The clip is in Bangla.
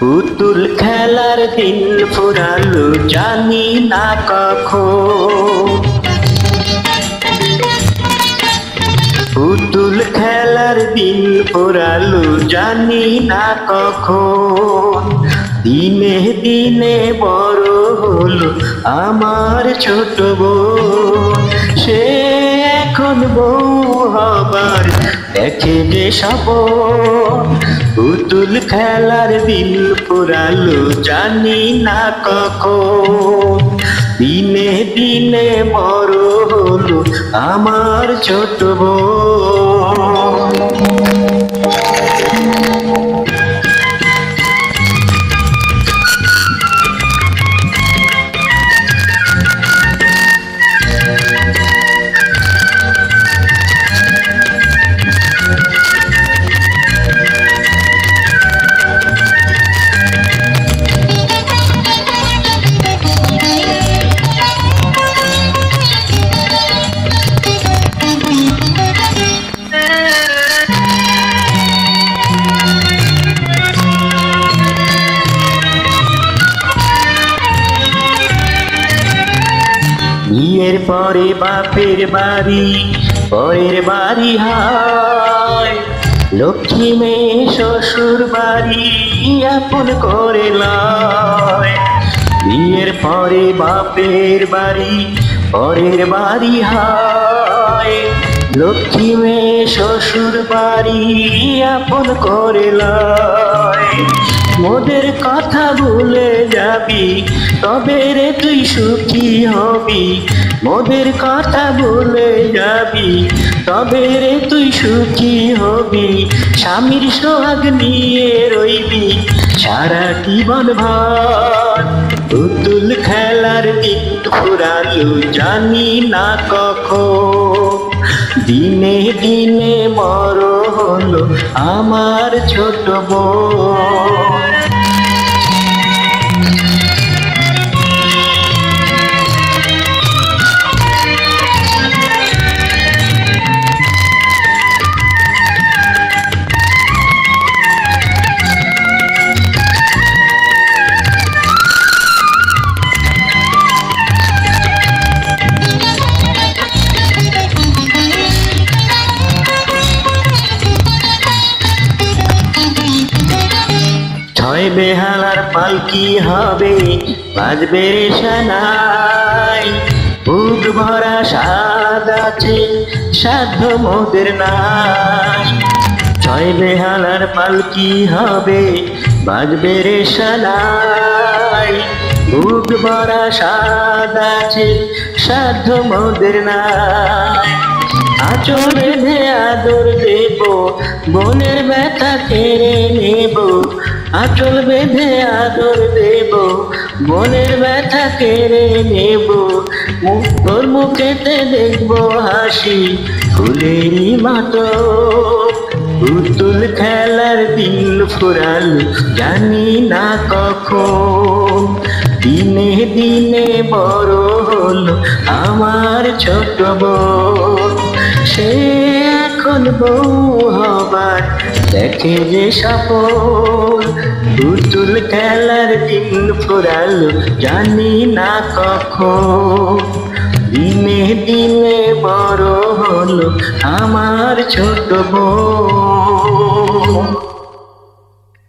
পুতুল খেলার দিন ফুরালো জানি না কখন। পুতুল খেলার দিন ফুরালো জানি না কখন। দিনে দিনে বড় হলো আমার ছোট বোন। সে এখন আবার দেখে যে সব পুতুল খেলার দিন পুরালো জানি না কখন। দিনে দিনে বড় হলো আমার ছোট বোন। বিয়ের পরে বাপের বাড়ি, পরের বাড়ি হয়। লক্ষ্মী মেয়ে শ্বশুর বাড়ি আপন করে বিয়ের পরে বাপের বাড়ি, পরের বাড়ি হয়। লক্ষ্মী মেয়ে শ্বশুর বাড়ি আপন করে লয়। মোদের কথা ভুলে যাবি, তবে রে তুই সুখী হবি। মোদের কথা ভুলে যাবি, তবে রে তুই সুখী হবি। স্বামীর সোহাগ নিয়ে রইবি সারা জীবন ভর। পুতুল খেলার দিন ফুরালো জানি না কখন দিনে দিনে বড় হলো আমার ছোট বোন ছয় বেহালার পালকি হবে? বাজবে সানাই বুক ভরা স্বাদ আছে, সাধ্য মোদের নাই ছয় বেহালার পালকি হবে? বাজবে রে সানাই বুক ভরা স্বাদ আছে, সাধ্য মোদের নাই আচর আদর দেব বনের ব্যথা কেড়ে নেব আচল বেঁধে আদর দেব, বনের ব্যথা কেড়ে নেব। মুখ- তোর মুখেতে দেখব হাসি ফুলেরই মতো পুতুল খেলার দিন ফুরাল, জানি না কখন। দিনে দিনে বড় হলো আমার ছোট বোন। সে এখন বউ হবার, দেখে যে সপন পুতুল খেলার দিন ফুরালো জানি না কখন। দিনে দিনে বড় হলো আমার ছোট বোন।